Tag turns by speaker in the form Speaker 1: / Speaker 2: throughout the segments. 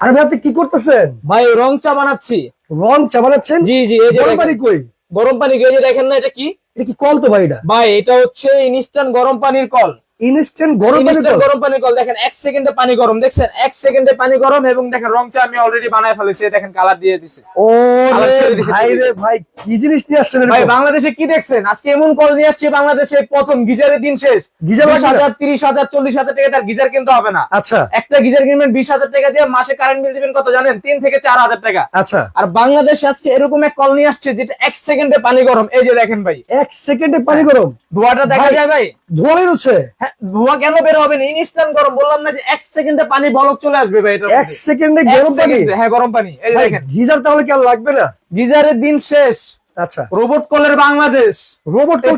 Speaker 1: আরে ভাই আপনি কি করতেছেন?
Speaker 2: ভাই রং চা বানাচ্ছি।
Speaker 1: রং চা বানাচ্ছেন?
Speaker 2: জি জি এই যে
Speaker 1: গরম পানি কই?
Speaker 2: গরম পানি গিয়ে দেখেন না এটা কি?
Speaker 1: এটা কি কল তো ভাই এটা?
Speaker 2: ভাই এটা হচ্ছে ইনস্ট্যান্ট গরম পানির কল।
Speaker 1: ইনস্ট্যান্ট গরম পানি কল।
Speaker 2: গরম পানির কল। দেখেন এক সেকেন্ডে পানি গরম। দেখছেন এক সেকেন্ডে পানি গরম এবং দেখেন রং আমি অলরেডি বানায় ফেলেছি। দেখেন কালার দিয়ে দিছি।
Speaker 1: ও
Speaker 2: আবার
Speaker 1: রে
Speaker 2: ছেড়ে দিছে
Speaker 1: ভাই রে ভাই কি জিনিস নিয়ে আসছেন
Speaker 2: ভাই বাংলাদেশে কি দেখছেন? আজকে এমন কল নিয়ে আসছে বাংলাদেশে প্রথম গিজারের দিন শেষ।
Speaker 1: গিজার
Speaker 2: বিশ
Speaker 1: লাগবে না?
Speaker 2: হাজার তিরিশ হাজার চল্লিশ হাজার টাকা তার গিজার কিনতে হবে না।
Speaker 1: আচ্ছা।
Speaker 2: একটা গিজার কিনবেন বিশ হাজার টাকা দিয়ে মাসে কারেন্ট বিল দিবেন কত জানেন? তিন থেকে চার হাজার টাকা।
Speaker 1: আচ্ছা।
Speaker 2: আর বাংলাদেশ আজকে এরকম এক কল নিয়ে আসছে যেটা এক সেকেন্ডে পানি গরম। এই যে দেখেন ভাই।
Speaker 1: এক সেকেন্ডে পানি গরম।
Speaker 2: ধোয়াটা দেখা যায় ভাই?
Speaker 1: ধোয়া বেরোচ্ছে
Speaker 2: হ্যাঁ ধোয়া কেন বের হবে না? ইনস্ট্যান্ট গরম। বললাম না যে এক সেকেন্ডে পানি বলক চলে আসবে ভাই এটা
Speaker 1: এক সেকেন্ডে গরম পানি?
Speaker 2: হ্যাঁ গরম পানি। এই দেখেন।
Speaker 1: গিজার তাহলে কি আর লাগবে না?
Speaker 2: গিজারের দিন শেষ।
Speaker 1: আচ্ছা।
Speaker 2: রোবট কলের বাংলাদেশ।
Speaker 1: রোবট তো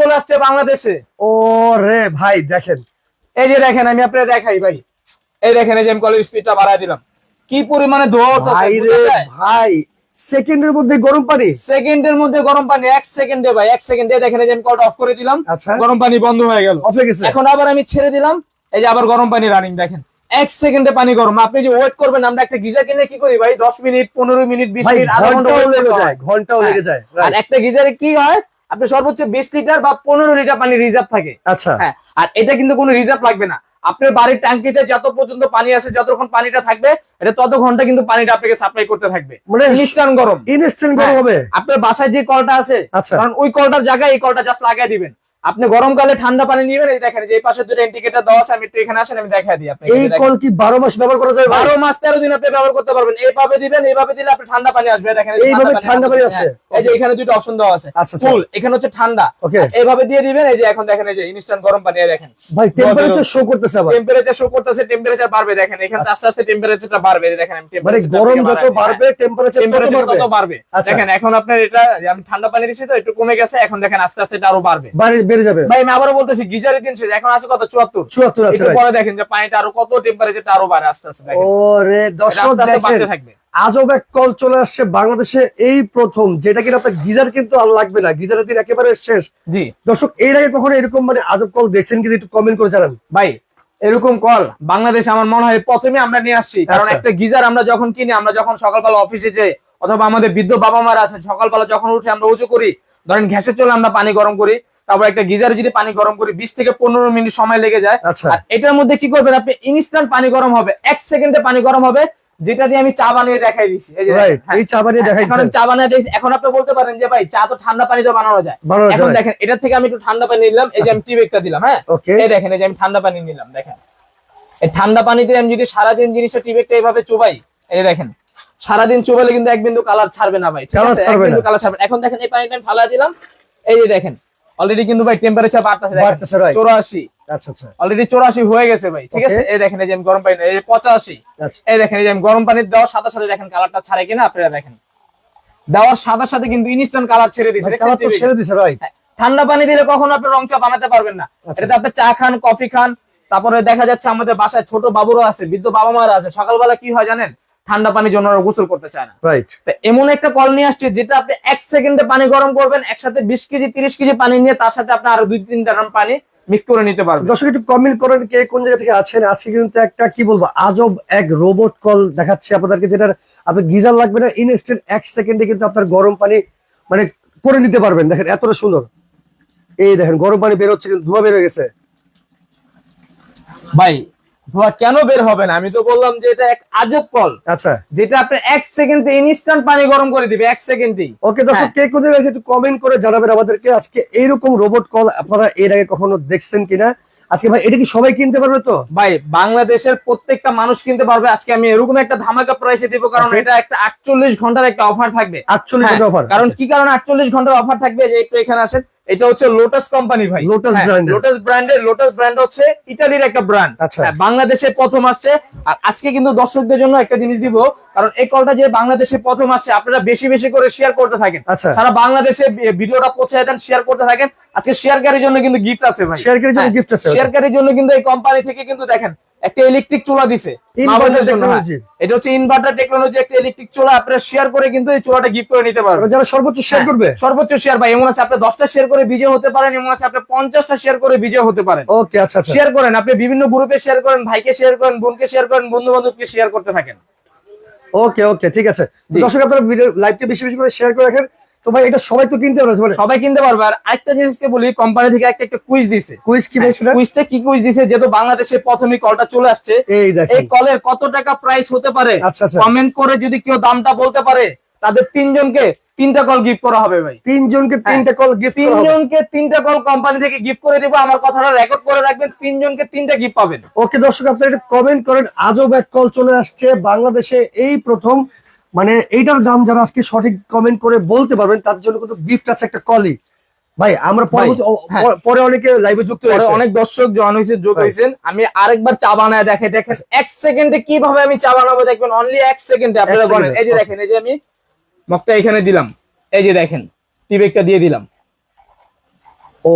Speaker 1: চলে আসছে।
Speaker 2: বাংলাদেশে।
Speaker 1: ও রে ভাই দেখেন।
Speaker 2: এই যে দেখেন আমি আপনাকে দেখাই ভাই। এই দেখেন এই যে আমি কলের স্পিডটা বাড়ায় দিলাম। কি পরিমাণে ধোয়া
Speaker 1: ভাই রে ভাই সেকেন্ডের মধ্যে গরম পানি?
Speaker 2: সেকেন্ডের মধ্যে গরম পানি এক সেকেন্ডে ভাই এক সেকেন্ডে। দেখেন এই যে আমি কলটা অফ করে দিলাম
Speaker 1: আচ্ছা।
Speaker 2: গরম পানি বন্ধ হয়ে গেল।
Speaker 1: অফ হয়ে গেছে।
Speaker 2: এখন আবার আমি ছেড়ে দিলাম এই যে আবার গরম পানি রানিং দেখেন। এক সেকেন্ডে পানি গরম। আপনি যে ওয়েট করবেন আমরা একটা গিজার কিনে কি করি ভাই? দশ মিনিট পনেরো মিনিট বিশ মিনিট আধা ঘণ্টা
Speaker 1: লেগে যায়
Speaker 2: হয়।
Speaker 1: ঘন্টাও
Speaker 2: হ্যাঁ।
Speaker 1: লেগে যায়
Speaker 2: আর একটা গিজারে কি হয়? আপনি সর্বোচ্চ বিশ লিটার বা পনেরো লিটার পানি রিজার্ভ থাকে।
Speaker 1: আচ্ছা।
Speaker 2: হ্যাঁ। আর এটা কিন্তু কোনো রিজার্ভ লাগবে না। আপনার বাড়ির ট্যাঙ্কিতে যত পর্যন্ত পানি আছে যতক্ষণ পানিটা থাকবে এটা তত ঘণ্টা কিন্তু পানিটা আপনাকে সাপ্লাই করতে থাকবে
Speaker 1: মানে
Speaker 2: ইনস্ট্যান্ট গরম
Speaker 1: ইনস্ট্যান্ট গরম
Speaker 2: হ্যাঁ।
Speaker 1: হবে
Speaker 2: আপনার বাসায় যে কলটা আছে
Speaker 1: আচ্ছা।
Speaker 2: কারণ ওই কলটার জায়গায় এই কলটা জাস্ট লাগিয়ে দিবেন আপনি গরমকালে ঠান্ডা পানি নিবেন এই দেখেন যে এই পাশে দুটো ইন্ডিকেটর দেওয়া আছে আমি একটু এখানে আসেন আমি দেখাই দিই আপনাকে।
Speaker 1: এই
Speaker 2: এই
Speaker 1: কল কি বারো মাস ব্যবহার করা যায় ভাই?
Speaker 2: বারো মাস তেরো দিন আপনি ব্যবহার করতে পারবেন। এইভাবে দিবেন এইভাবে দিলে আপনি ঠান্ডা পানি আসবে দেখেন এই
Speaker 1: এইভাবে ঠান্ডা পানি আসে?
Speaker 2: এই যে এখানে দুটো অপশন দেওয়া আছে।
Speaker 1: আচ্ছা, আচ্ছা।
Speaker 2: ফুল এখানে হচ্ছে ঠান্ডা. আর এইভাবে দিয়ে দিবেন এই যে এখন দেখেন এই যে ইনস্ট্যান্ট গরম পানি এই দেখেন।
Speaker 1: ভাই টেম্পারেচার শো করতেছে আবার।
Speaker 2: টেম্পারেচার শো করতেছে টেম্পারেচার বাড়বে দেখেন। এখানে আস্তে আস্তে টেম্পারেচারটা বাড়বে এই দেখেন আমি
Speaker 1: মানে গরম যত বাড়বে। টেম্পারেচার তত বাড়বে। আচ্ছা।
Speaker 2: দেখেন এখন আপনার এটা আমি ঠান্ডা পানি দিচ্ছি তো একটু কমে গেছে এখন দেখেন আস্তে আস্তে এটা আরও বাড়বে।
Speaker 1: বাড়ে যাবে।
Speaker 2: ভাই আমি আবারও বলতেছি এখন আছে কত? চুয়াত্তর।
Speaker 1: চুয়াত্তর আছে
Speaker 2: পরে দেখেন যে পানিটা আরও কত টেম্পারেচারটা আরও বাড়ে আস্তে আস্তে দেখেন।
Speaker 1: দর্শক দেখেন আজব এক কল চলে আসছে বাংলাদেশে এই প্রথম যেটা কিনা আপনার গিজার কিন্তু আর লাগবে না। গিজারের দিন একেবারে শেষ।
Speaker 2: জি।
Speaker 1: দর্শক এর আগে কখনো এরকম মানে আজব কল দেখছেন কিন্তু একটু কমেন্ট করে জানান।
Speaker 2: ভাই এরকম কল বাংলাদেশে আমার মনে হয় প্রথমে আমরা নিয়ে আসছি। কারণ
Speaker 1: আচ্ছা।
Speaker 2: একটা গিজার আমরা যখন কিনি আমরা যখন সকালবেলা অফিসে যাই অথবা আমাদের বৃদ্ধ বাবা মারা আছেন সকালবেলা যখন উঠে আমরা উঁচু করি ধরেন ঘ্যাসে চলে আমরা পানি গরম করি তারপর একটা গিজারে যদি পানি গরম করি বিশ থেকে পনেরো মিনিট সময় লেগে যায়।
Speaker 1: আচ্ছা।
Speaker 2: আর এটার মধ্যে কি করবেন আপনি? ইনস্ট্যান্ট পানি গরম হবে। এক সেকেন্ডে পানি গরম হবে যেটা দিয়ে আমি চা বানিয়ে দেখাই দিছি। এই যে দেখেন,
Speaker 1: রাইট
Speaker 2: হ্যাঁ।
Speaker 1: এই চা বানিয়ে দেখাই
Speaker 2: এখন চা বানিয়ে দিয়েছি এখন আপনি বলতে পারেন যে ভাই চা তো ঠান্ডা পানিতে বানানো যায়। এখন। দেখেন এটা থেকে আমি একটু ঠান্ডা পানি নিলাম। এই যে আমি টি ব্যাগটা দিলাম হ্যাঁ? এই দেখেন এই যে আমি ঠান্ডা পানি নিলাম দেখেন। এই ঠান্ডা পানিতে আমি যদি সারাদিন জিনিসটা টি ব্যাগটা এইভাবে চুবাই এই দেখেন সারাদিন চুবালে কিন্তু এক বিন্দু কালার ছাড়বে না ভাই। ঠিক আছে? এক
Speaker 1: ছাড়বে না।
Speaker 2: কালার ছাড়বে এখন দেখেন এই পানিটা আমি ফালা দিলাম। এই যে দেখেন অলরেডি কিন্তু ভাই টেম্পারেচার বাড়তেছে
Speaker 1: বাড়তেছে, right.
Speaker 2: চৌরাশি।
Speaker 1: আচ্ছা আচ্ছা।
Speaker 2: অলরেডি চৌরাশি হয়ে গেছে ভাই ঠিক আছে? এই দেখেন এই যে আমি গরম পানি এই যে পঁচাশি।
Speaker 1: আচ্ছা।
Speaker 2: এই দেখেন এই যে আমি গরম পানি দেওয়ার সাথে সাথে দেখেন কালারটা ছাড়ে কিনা আপনারা দেখেন। দেওয়ার সাথে সাথে কিন্তু ইনস্ট্যান্ট কালার ছেড়ে দেখছেন
Speaker 1: কালার তো ছেড়ে দিছে রাইট
Speaker 2: ঠান্ডা পানি দিলে কখনো আপনি রং চা বানাতে পারবেন না।
Speaker 1: আচ্ছা।
Speaker 2: এটাতে আপনি চা খান কফি খান তারপরে দেখা যাচ্ছে আমাদের বাসায় ছোট বাবুরা আছে বৃদ্ধ বাবা মারা আছে। সকালবেলা কি হয় জানেন? ঠান্ডা পানির জন্য ওরা গোসল করতে চায় না।
Speaker 1: রাইট
Speaker 2: এমন একটা কল নিয়ে আসছে যেটা আপনি এক সেকেন্ডে পানি গরম করবেন একসাথে বিশ কেজি তিরিশ কেজি পানি নিয়ে তার সাথে আপনি আরও দুই তিনটা গ্রাম পানি মিক্স করে নিতে পারবেন।
Speaker 1: দর্শক একটু কমেন্ট করেন কে কোন জায়গা থেকে আছেন। আজকে কিন্তু একটা কি বলব আজব এক রোবট কল দেখাচ্ছে আপনাদেরকে যেটার আপনি গিজার লাগবে না ইনস্ট্যান্ট এক সেকেন্ডে কিন্তু আপনার গরম পানি মানে করে নিতে পারবেন। দেখেন এতটা সুন্দর। এই দেখেন গরম পানি বের হচ্ছে কিন্তু ধোঁয়া বের গেছে।
Speaker 2: ভাই ধোয়া কেন বের হবে না? আমি তো বললাম যে এটা এক আজব কল।
Speaker 1: আচ্ছা।
Speaker 2: যেটা আপনি এক সেকেন্ডে ইনস্ট্যান্ট পানি গরম করে দিবে এক সেকেন্ডেই।
Speaker 1: ওকে দর্শক কে কোন জায়গায় আছে একটু কমেন্ট করে জানাবেন আমাদেরকে। আজকে এইরকম রোবট কল আপনারা এর আগে কখনো দেখছেন কিনা? আজকে ভাই এটা কি সবাই কিনতে পারবে তো?
Speaker 2: ভাই বাংলাদেশের প্রত্যেকটা মানুষ কিনতে পারবে। আজকে আমি এরকম একটা ধামাকা প্রাইসে দিব কারণ এটা একটা আটচল্লিশ ঘণ্টার একটা অফার থাকবে।
Speaker 1: আটচল্লিশ
Speaker 2: হ্যাঁ,
Speaker 1: অফার
Speaker 2: কারণ কি কারণে আটচল্লিশ ঘণ্টার অফার থাকবে? যে একটু এখানে আসেন। এটা হচ্ছে লোটাস কোম্পানি ভাই
Speaker 1: brand এর।
Speaker 2: লোটাস ব্র্যান্ডের লোটাস ব্র্যান্ড হচ্ছে ইতালির একটা ব্র্যান্ড
Speaker 1: আচ্ছা।
Speaker 2: বাংলাদেশে প্রথম আসছে আর আজকে কিন্তু দর্শকদের জন্য একটা জিনিস দিব কারণ এই কলটা যে বাংলাদেশে প্রথম আসছে আপনারা বেশি বেশি করে শেয়ার করতে থাকেন
Speaker 1: আচ্ছা।
Speaker 2: সারা বাংলাদেশে ভিডিওটা পৌঁছে দেন শেয়ার করতে থাকেন আজকে শেয়ারকারীর জন্য কিন্তু গিফট আছে ভাই
Speaker 1: শেয়ারকারীর জন্য
Speaker 2: গিফট
Speaker 1: gift আছে।
Speaker 2: শেয়ারকারীর জন্য কিন্তু এই কোম্পানি থেকে কিন্তু দেখেন একটা ইলেকট্রিক চুলা দিছে। হ্যাঁ। এটা হচ্ছে ইনভার্টার টেকনোলজি একটা ইলেকট্রিক চুলা আপনারা শেয়ার করে কিন্তু এই চুলাটা গিফট করে নিতে পারবেন।
Speaker 1: যারা সর্বোচ্চ শেয়ার
Speaker 2: হ্যাঁ,
Speaker 1: করবে?
Speaker 2: সর্বোচ্চ শেয়ার ভাই এমন আছে আপনি দশটা শেয়ার করে বিজয় হতে পারেন এমন আছে আপনি পঞ্চাশটা শেয়ার করে বিজয় হতে পারেন।
Speaker 1: ওকে আচ্ছা আচ্ছা।
Speaker 2: শেয়ার করেন আপনি বিভিন্ন গ্রুপে শেয়ার করেন ভাইকে শেয়ার করেন বোনকে শেয়ার করেন বন্ধু বান্ধবকে শেয়ার করতে থাকেন।
Speaker 1: ওকে ওকে ঠিক আছে। দর্শক আপনারা ভিডিও লাইভটা বেশি বেশি করে শেয়ার করে রাখেন তো ভাই এটা সবাই তো কিনতে পারে মানে
Speaker 2: সবাই কিনতে পারবে। আর একটা জিনিসকে বলি কোম্পানি থেকে একটা একটা কুইজ দিছে।
Speaker 1: কুইজ কি ভাই
Speaker 2: কুইজটা কি কুইজ দিছে যেহেতু বাংলাদেশে প্রথমে কলটা চলে আসছে।
Speaker 1: এই
Speaker 2: এই কলের কত টাকা প্রাইস হতে পারে?
Speaker 1: আচ্ছা আচ্ছা।
Speaker 2: কমেন্ট করে যদি কেউ দামটা বলতে পারে তাদের তিনজনকে তিনটা কল গিফট করা হবে ভাই।
Speaker 1: তিনজনকে তিনটা কল গিফট
Speaker 2: তিনজনকে তিনটা কল কোম্পানি থেকে গিফট করে দিব। আমার কথাটা রেকর্ড করে রাখবেন তিনজনকে তিনটা গিফট পাবেন।
Speaker 1: ওকে দর্শক আপনারা কমেন্ট করেন। আজব এক কল চলে আসছে বাংলাদেশে এই প্রথম মানে এইটার দাম যারা আজকে সঠিক কমেন্ট করে বলতে পারবেন তার জন্য কিন্তু গিফট আছে একটা কলি ভাই আমরা পরবর্তী
Speaker 2: হ্যাঁ।
Speaker 1: পর- অনেকে লাইভে যুক্ত হয়েছে
Speaker 2: অনেক দর্শক জয়েন হয়েছে যোগ. হয়েছেন আমি আরেকবার চা বানায় দেখে দেখেন এক সেকেন্ডে কীভাবে আমি চা বানাবো দেখবেন অনলি এক সেকেন্ডে আপনারা বলেন। এই যে দেখেন এই যে আমি মগটা এখানে দিলাম। এই যে দেখেন টিবেকটা দিয়ে দিলাম।
Speaker 1: ও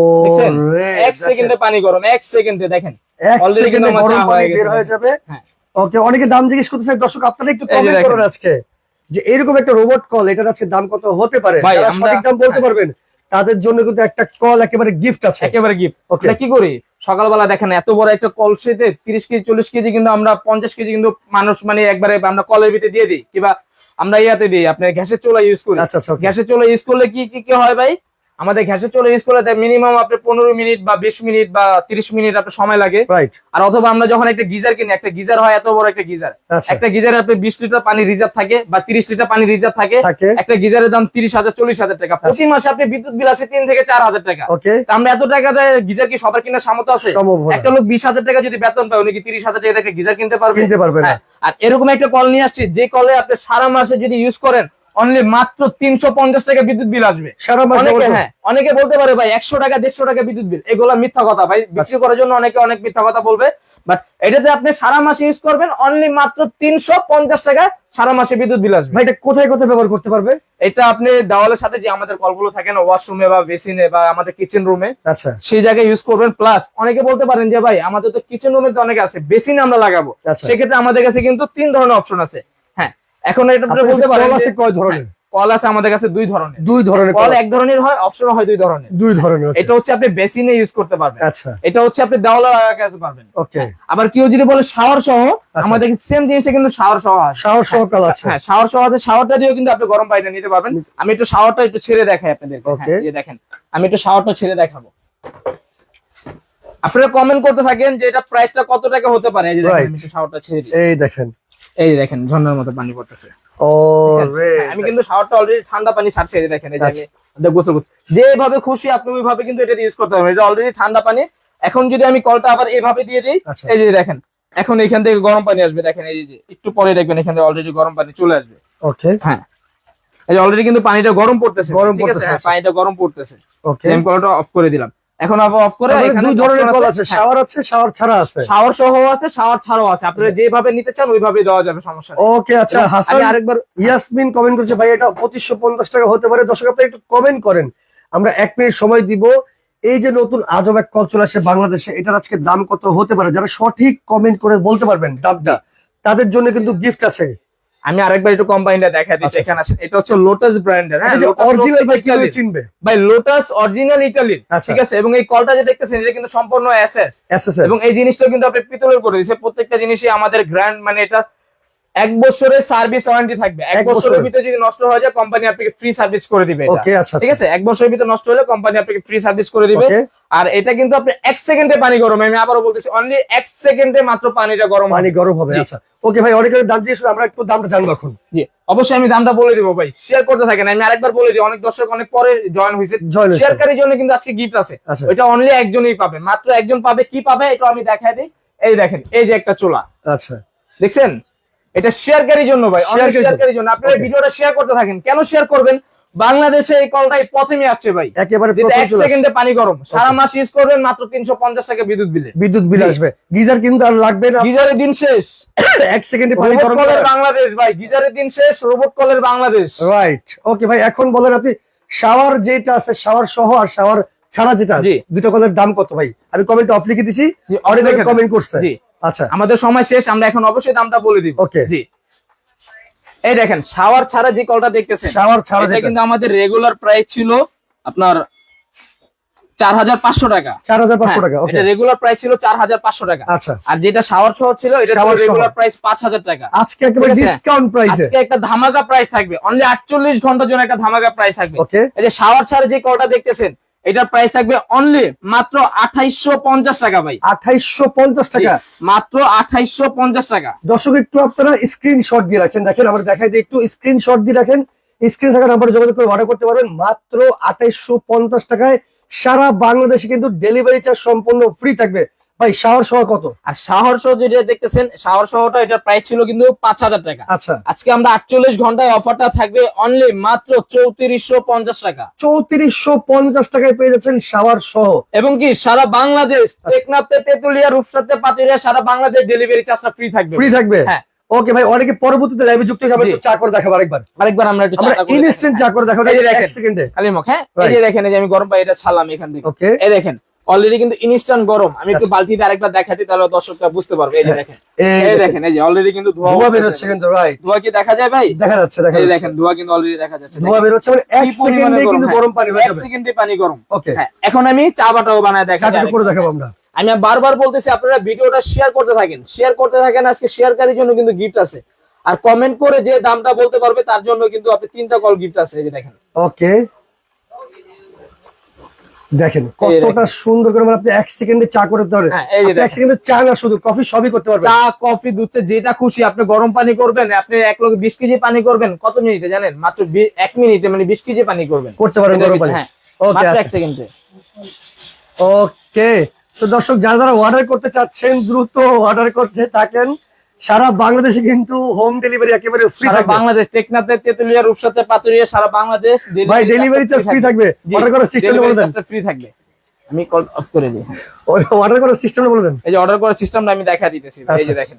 Speaker 2: এক সেকেন্ডে পানি গরম এক সেকেন্ডে দেখেন।
Speaker 1: এক সেকেন্ডে গরম পানি
Speaker 2: হয়ে।
Speaker 1: বের হয়ে যাবে।
Speaker 2: হ্যাঁ।
Speaker 1: ওকে অনেকে দাম জিজ্ঞেস করতেছে দর্শক আপনারা একটু কমেন্ট। করেন আজকে। যে এরকম একটা রোবট কল এটার আজকে দাম কত হতে পারে? সঠিক দাম বলতে। পারবেন তাদের জন্য কিন্তু একটা কল একেবারে গিফট আছে।
Speaker 2: একেবারে গিফট
Speaker 1: Okay.
Speaker 2: কি করি? সকালবেলা দেখেন এত বড় একটা কল সেতে তিরিশ কেজি চল্লিশ কেজি কিন্তু আমরা পঞ্চাশ কেজি কিন্তু মানুষ মানে একবারে আমরা কলের ভিতরে দিয়ে দিই কিংবা আমরা ইয়াতে দিই আপনার গ্যাসের চোলা ইউজ করি।
Speaker 1: আচ্ছা আচ্ছা
Speaker 2: গ্যাসের চোলা ইউজ করলে কি কি কি হয় ভাই? আমাদের গ্যাসের চুলা ইউজ করলে মিনিমাম আপনার পনেরো মিনিট বা বিশ মিনিট বা তিরিশ মিনিট আপনার সময় লাগে। আর অথবা আমরা যখন একটা গিজার কিনি একটা গিজার হয় এত বড় একটা গিজার।
Speaker 1: আচ্ছা।
Speaker 2: একটা গিজারে আপনি বিশ লিটার পানি রিজার্ভ থাকে বা তিরিশ লিটার পানি রিজার্ভ থাকে। একটা গিজারের দাম তিরিশ হাজার চল্লিশ হাজার টাকা। প্রতি মাসে আপনি বিদ্যুৎ বিল আসে তিন থেকে চার হাজার টাকা। তা আমরা এত টাকা দেয় গিজার কি সবার কিনা সামর্থ্য আছে? একটা লোক বিশ হাজার টাকা যদি বেতন পায় উনি কি তিরিশ হাজার টাকা একটা গিজার কিনতে পারবে?
Speaker 1: না।
Speaker 2: হ্যাঁ, আর এরকম একটা কল নিয়ে আসছি যে কলে আপনি সারা মাসে যদি ইউজ করেন অনলি মাত্র তিনশো পঞ্চাশ টাকা বিদ্যুৎ বিল আসবে। অনেকে হ্যাঁ অনেকে বলতে পারে ভাই একশো টাকা দেড়শো টাকা বিদ্যুৎ বিল। এগুলা মিথ্যা কথা ভাই
Speaker 1: আচ্ছা।
Speaker 2: বিক্রি করার জন্য অনেকে অনেক মিথ্যা কথা বলবে। বাট এটাতে আপনি সারা মাসে ইউজ করবেন অনলি মাত্র তিনশো পঞ্চাশ টাকা সারা মাসে বিদ্যুৎ বিল আসবে।
Speaker 1: ভাই এটা কোথায় কোথায় ব্যবহার করতে পারবে?
Speaker 2: এটা আপনি দেওয়ালের সাথে যে আমাদের কলগুলো থাকে না ওয়াশরুমে বা বেসিনে বা আমাদের কিচেন রুমে
Speaker 1: আচ্ছা।
Speaker 2: সেই জায়গায় ইউজ করবেন। প্লাস অনেকে বলতে পারেন যে ভাই আমাদের তো কিচেন রুমে তো অনেকে আছে বেসিনে আমরা লাগাবো।
Speaker 1: আচ্ছা।
Speaker 2: সেক্ষেত্রে আমাদের কাছে কিন্তু তিন ধরনের অপশন আছে। এখন এটা আপনি বলতে পারেন
Speaker 1: কল আছে কয় ধরনের?
Speaker 2: কল আছে আমাদের কাছে দুই ধরনের।
Speaker 1: দুই ধরনের
Speaker 2: কল এক ধরনের হয় অপশন হয় দুই ধরনের।
Speaker 1: দুই ধরনের
Speaker 2: এটা হচ্ছে আপনি বেসিনে ইউজ করতে পারবেন।
Speaker 1: আচ্ছা।
Speaker 2: এটা হচ্ছে আপনি দেওয়ালে লাগাতে পারবেন।
Speaker 1: ওকে
Speaker 2: আবার কেউ যদি বলে শাওয়ার সহ
Speaker 1: আচ্ছা।
Speaker 2: আমাদের সেম জিনিসটা কিন্তু শাওয়ার সহ আছে।
Speaker 1: সাহস সহ কল আছে।
Speaker 2: হ্যাঁ শাওয়ার সহ আছে। শাওয়ারটা দিয়েও কিন্তু আপনি গরম পানিটা নিতে পারবেন। আমি একটু শাওয়ারটা একটু ছেড়ে দেখাই আপনাদের
Speaker 1: Okay.
Speaker 2: দেখেন আমি একটু শাওয়ারটা ছেড়ে দেখাবো। আপনারা কমেন্ট করতে থাকেন যে এটা প্রাইসটা কত টাকা হতে পারে? এই যে দেখেন আমি শাওয়ারটা ছেড়ে দিই।
Speaker 1: এই দেখেন।
Speaker 2: এই দেখেন ঝর্ণার মতো পানি পড়তেছে।
Speaker 1: ও
Speaker 2: আমি কিন্তু শাওয়ারটা অলরেডি ঠান্ডা পানি ছাড়ছি এই দেখেন এই যে
Speaker 1: আচ্ছা।
Speaker 2: আমি গোসল যেভাবে খুশি আপনি ওইভাবে কিন্তু এটা ইউজ করতে পারবেন। এটা অলরেডি ঠান্ডা পানি। এখন যদি আমি কলটা আবার এভাবে দিয়ে দিই
Speaker 1: আচ্ছা।
Speaker 2: এই যে দেখেন এখন এখান থেকে গরম পানি আসবে দেখেন এই যে একটু পরে দেখবেন এখান থেকে অলরেডি গরম পানি চলে আসবে।
Speaker 1: ওকে।
Speaker 2: হ্যাঁ। এই অলরেডি কিন্তু পানিটা গরম পড়তেছে
Speaker 1: গরম
Speaker 2: ঠিক আছে?
Speaker 1: পড়তেছে,
Speaker 2: হ্যাঁ,
Speaker 1: আচ্ছা।
Speaker 2: পানিটা গরম পড়তেছে।
Speaker 1: ওকে।
Speaker 2: আমি কলটা অফ করে দিলাম। এখন অফ করে
Speaker 1: দুই ধরনের কল আছে।
Speaker 2: হ্যাঁ,
Speaker 1: শাওয়ার আছে শাওয়ার ছাড়া আছে।
Speaker 2: শাওয়ার সহ আছে শাওয়ার ছাড়াও আছে। আপনারা যেভাবে নিতে চান ওইভাবেই দেওয়া যাবে সমস্যা
Speaker 1: ওকে আচ্ছা হাসান
Speaker 2: আরেকবার
Speaker 1: ইয়াসমিন কমেন্ট করেছে ভাই এটা পঁচিশশো পঞ্চাশ টাকা হতে পারে। দর্শক আপনি একটু কমেন্ট করেন। আমরা এক মিনিট সময় দিব। এই যে নতুন আজব এক কল চলে আসে বাংলাদেশে এটার আজকে দাম কত হতে পারে? যারা সঠিক কমেন্ট করে বলতে পারবেন দামটা। তাদের জন্য কিন্তু গিফট আছে।
Speaker 2: আমি আরেকবার একটু কোম্পানিটা দেখা দিচ্ছি
Speaker 1: আচ্ছা,
Speaker 2: এখানে আসেন। এটা হচ্ছে লোটাস ব্র্যান্ডের হ্যাঁ?
Speaker 1: অরিজিনাল ভাই কীভাবে চিনবে?
Speaker 2: ভাই লোটাস অরিজিনাল
Speaker 1: আচ্ছা।
Speaker 2: ঠিক আছে? এবং এই কলটা যে দেখতেছেন এটা কিন্তু সম্পূর্ণ এসএস এবং এই জিনিসটা কিন্তু আপনি পিতলের করে দিয়েছে প্রত্যেকটা জিনিসই আমাদের গ্র্যান্ড মানে এটা এক বছরের সার্ভিস ওয়ারেন্টি থাকবে। এক বছরের। ভিতরে যদি নষ্ট হয়ে যায় কোম্পানি আপনাকে ফ্রি সার্ভিস করে দিবে এটা।
Speaker 1: আচ্ছা
Speaker 2: ঠিক আছে? এক বছরের ভিতরে নষ্ট হলে কোম্পানি আপনাকে ফ্রি সার্ভিস করে দিবে। আর এটা কিন্তু আপনি এক সেকেন্ডে পানি গরম আমি আবারও বলতেছি অনলি এক সেকেন্ডে মাত্র পানিটা গরম।
Speaker 1: পানি গরম হবে আচ্ছা। ওকে ভাই অনেকের দাম করে, আমরা একটু দামটা জানব এখন।
Speaker 2: জি। অবশ্যই আমি দামটা বলে দিব ভাই। শেয়ার করতে থাকেন। আমি আরেকবার বলে দিই অনেক দর্শক অনেক পরে জয়েন হয়েছে। শেয়ারকারীর জন্য কিন্তু আজকে গিফট আছে।
Speaker 1: আচ্ছা।
Speaker 2: ওইটা অনলি একজনই পাবে। মাত্র একজন পাবে। কি পাবে? এটা আমি দেখাই দিই। এই দেখেন এই যে একটা চোলা।
Speaker 1: আচ্ছা।
Speaker 2: দেখছেন? এটা শেয়ারকারীর জন্য ভাই অনেক
Speaker 1: শেয়ারকারীর জন্য।
Speaker 2: আপনারা ভিডিওটা শেয়ার করতে থাকেন। কেন শেয়ার করবেন? বাংলাদেশে এই কলটাই প্রথমে আসছে ভাই।
Speaker 1: একেবারে
Speaker 2: এক সেকেন্ডে পানি গরম। সারা মাস ইউজ করবেন মাত্র তিনশো পঞ্চাশ টাকা বিদ্যুৎ বিলে
Speaker 1: বিদ্যুৎ বিল আসবে। গিজার কিন্তু আর লাগবে না।
Speaker 2: গিজারের দিন শেষ।
Speaker 1: এক সেকেন্ডে পানি গরম
Speaker 2: কলের বাংলাদেশ ভাই গিজারের দিন শেষ রোবট কলের বাংলাদেশ।
Speaker 1: রাইট ওকে ভাই এখন বলেন আপনি শাওয়ার যেটা আছে শাওয়ার সহ আর শাওয়ার ছাড়া যেটা দুটো কলের দাম কত ভাই? আমি কমেন্ট অফ লিখে দিছি অনেকে কমেন্ট করছে।
Speaker 2: জি।
Speaker 1: আচ্ছা।
Speaker 2: আমাদের সময় শেষ আমরা এখন অবশ্যই দামটা বলে দিব।
Speaker 1: ওকে
Speaker 2: জি। এই দেখেন শাওয়ার ছাড়া যে কলটা দেখতেছেন
Speaker 1: শাওয়ার ছাড়া
Speaker 2: এটা
Speaker 1: যেটা।
Speaker 2: কিন্তু আমাদের রেগুলার প্রাইস ছিল আপনার চার হাজার পাঁচশো টাকা।
Speaker 1: চার হাজার পাঁচশো
Speaker 2: হ্যাঁ,
Speaker 1: টাকা ওকে
Speaker 2: এটা রেগুলার প্রাইস ছিল চার হাজার পাঁচশো টাকা।
Speaker 1: আচ্ছা।
Speaker 2: আর যেটা শাওয়ার সহ ছিল এটা রেগুলার প্রাইস পাঁচ হাজার টাকা।
Speaker 1: আজকে একেবারে ডিসকাউন্ট প্রাইসে
Speaker 2: আজকে একটা ধামাকা প্রাইস থাকবে। অনলি আটচল্লিশ ঘণ্টার জন্য একটা ধামাকা প্রাইস থাকবে।
Speaker 1: ওকে
Speaker 2: এই যে শাওয়ার ছাড়া যে কলটা দেখতেছেন এটার প্রাইস থাকবে অনলি মাত্র আঠাইশো পঞ্চাশ টাকা ভাই।
Speaker 1: আঠাইশো পঞ্চাশ টাকা।
Speaker 2: মাত্র আঠাইশো পঞ্চাশ টাকা।
Speaker 1: দর্শক একটু আপনারা স্ক্রিনশট দিয়ে রাখেন। দেখেন আমরা দেখাই দিই একটু স্ক্রিনশট দিয়ে রাখেন। স্ক্রিন থাকা নাম্বারে যোগাযোগ করে অর্ডার করতে পারবেন। মাত্র আঠাইশো পঞ্চাশ টাকায় সারা বাংলাদেশে কিন্তু ডেলিভারি চার্জ সম্পূর্ণ ফ্রি থাকবে। ভাই শাওয়ার সহ কত?
Speaker 2: আর শাওয়ার সহ যেটা দেখতেছেন শাওয়ার সহটা এটার প্রাইস ছিল কিন্তু পাঁচ হাজার টাকা।
Speaker 1: আচ্ছা।
Speaker 2: আজকে আমরা আটচল্লিশ ঘন্টায় অফারটা থাকবে অনলি মাত্র চৌত্রিশশো পঞ্চাশ টাকা।
Speaker 1: চৌত্রিশশো পঞ্চাশ টাকায় পেয়ে যাচ্ছেন শাওয়ার সহ
Speaker 2: এবং কি সারা বাংলাদেশ টেকনাফতে তেতুলিয়া রূপসাতে পাতুরিয়া সারা বাংলাদেশ ডেলিভারি চার্জটা ফ্রি থাকবে।
Speaker 1: ফ্রি থাকবে?
Speaker 2: হ্যাঁ।
Speaker 1: ওকে ভাই অনেকে পরবর্তীতে লাইভে যুক্ত হয়ে। একটু চা করে দেখাবো আরেকবার।
Speaker 2: আরেকবার আমরা একটু চাটা করে
Speaker 1: ইনস্ট্যান্ট চা করে দেখাবো
Speaker 2: এই যে দেখেন।
Speaker 1: সেকেন্ডে
Speaker 2: খালি মুখ হ্যাঁ? এই যে দেখেন এই যে আমি গরম পাই এটা ছাড়লাম এখান থেকে।
Speaker 1: ওকে
Speaker 2: এই দেখেন অলরেডি কিন্তু ইনস্ট্যান্ট গরম। আমি একটু বালতিতে আরেকটা তাহলে দর্শকরা বুঝতে পারবে। এই যে দেখেন।
Speaker 1: এই
Speaker 2: দেখেন এই যে অলরেডি কিন্তু ধোয়া
Speaker 1: বের হচ্ছে কিন্তু
Speaker 2: ধোয়া কি দেখা যায় ভাই?
Speaker 1: দেখা যাচ্ছে দেখা যাচ্ছে।
Speaker 2: দেখেন ধোয়া কিন্তু অলরেডি দেখা যাচ্ছে।
Speaker 1: ধোয়া বের হচ্ছে মানে এক
Speaker 2: কি পরিমাণে
Speaker 1: সেকেন্ডে কিন্তু
Speaker 2: হ্যাঁ।
Speaker 1: গরম পানি হয়ে যাবে।
Speaker 2: সেকেন্ডে পানি গরম।
Speaker 1: ওকে
Speaker 2: হ্যাঁ এখন আমি চা বাটাও বানায় দেখাচ্ছি
Speaker 1: একটু করে দেখাবো আমরা।
Speaker 2: আমি বারবার বলতেছি আপনারা ভিডিওটা শেয়ার করতে থাকেন। শেয়ার করতে থাকেন আজকে শেয়ারকারীর জন্য কিন্তু গিফট আছে। আর কমেন্ট করে যে দামটা বলতে পারবে তার জন্য কিন্তু আপনি তিনটা কল গিফট আছে এই যে দেখেন।
Speaker 1: ওকে দেখেন কতটা সুন্দর করে মানে আপনি এক সেকেন্ডে চা করে পারেন
Speaker 2: হ্যাঁ,
Speaker 1: এক সেকেন্ডে চা না শুধু কফি সবই করতে পারবেন।
Speaker 2: চা কফি দুধ যেটা খুশি আপনি গরম পানি করবেন আপনি এক লোক বিশ কেজি পানি করবেন কত মিনিটে জানেন? মাত্র এক মিনিটে মানে বিশ কেজি পানি করবেন।
Speaker 1: করতে পারেন
Speaker 2: এটার
Speaker 1: গরম পানি।
Speaker 2: হ্যাঁ
Speaker 1: ওকে
Speaker 2: মাত্র
Speaker 1: আচ্ছা।
Speaker 2: এক সেকেন্ডে।
Speaker 1: ওকে তো দর্শক যারা যারা অর্ডার করতে চাচ্ছেন দ্রুত অর্ডার করতে থাকেন। সারা বাংলাদেশে কিন্তু হোম ডেলিভারি একেবারে ফ্রি থাকবে।
Speaker 2: বাংলাদেশ টেকনাতে তেতুলিয়া রূপসাতে পাতুরিয়া সারা বাংলাদেশ
Speaker 1: ভাই ডেলিভারি চার্জ ফ্রি থাকবে। অর্ডার করার সিস্টেম বলে দেন।
Speaker 2: ফ্রি থাকবে। আমি কল অফ করে দিই।
Speaker 1: অর্ডার করার সিস্টেম বলে দেন।
Speaker 2: এই যে অর্ডার করার সিস্টেমটা আমি দেখা দিতেছি। এই যে
Speaker 1: আচ্ছা।
Speaker 2: দেখেন।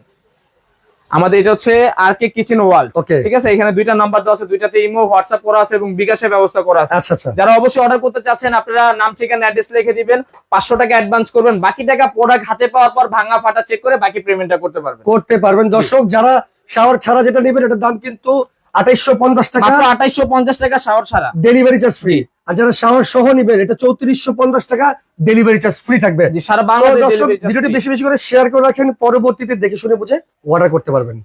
Speaker 2: আমাদের এটা হচ্ছে আর কে কিচেন ওয়ার্ল্ড ঠিক আছে? এখানে দুইটা নাম্বার দেওয়া আছে দুইটাতে ইমো হোয়াটসঅ্যাপ করা আছে এবং বিকাশের ব্যবস্থা করা আছে।
Speaker 1: আচ্ছা আচ্ছা।
Speaker 2: যারা অবশ্যই অর্ডার করতে চাচ্ছেন আপনারা নাম ঠিকানা অ্যাড্রেস লিখে দিবেন পাঁচশো টাকা অ্যাডভান্স করবেন। বাকি টাকা প্রোডাক্ট হাতে পাওয়ার পর ভাঙা ফাটা চেক করে বাকি পেমেন্টটা করতে পারবেন।
Speaker 1: করতে পারবেন। দর্শক যারা শাওয়ার ছাড়া যেটা নেবেন এটার দাম কিন্তু আঠাইশো পঞ্চাশ টাকা।
Speaker 2: মাত্র আঠাইশো পঞ্চাশ টাকা শাওয়ার ছাড়া।
Speaker 1: ডেলিভারি চার্জ ফ্রি আর যারা শাওয়ার সহ নিবেন এটা চৌত্রিশশো পঞ্চাশ টাকা ডেলিভারি চার্জ ফ্রি থাকবে।
Speaker 2: সারা বাংলাদেশ
Speaker 1: ভিডিওটি বেশি বেশি করে শেয়ার করে রাখেন পরবর্তীতে দেখে শুনে বুঝে অর্ডার করতে পারবেন।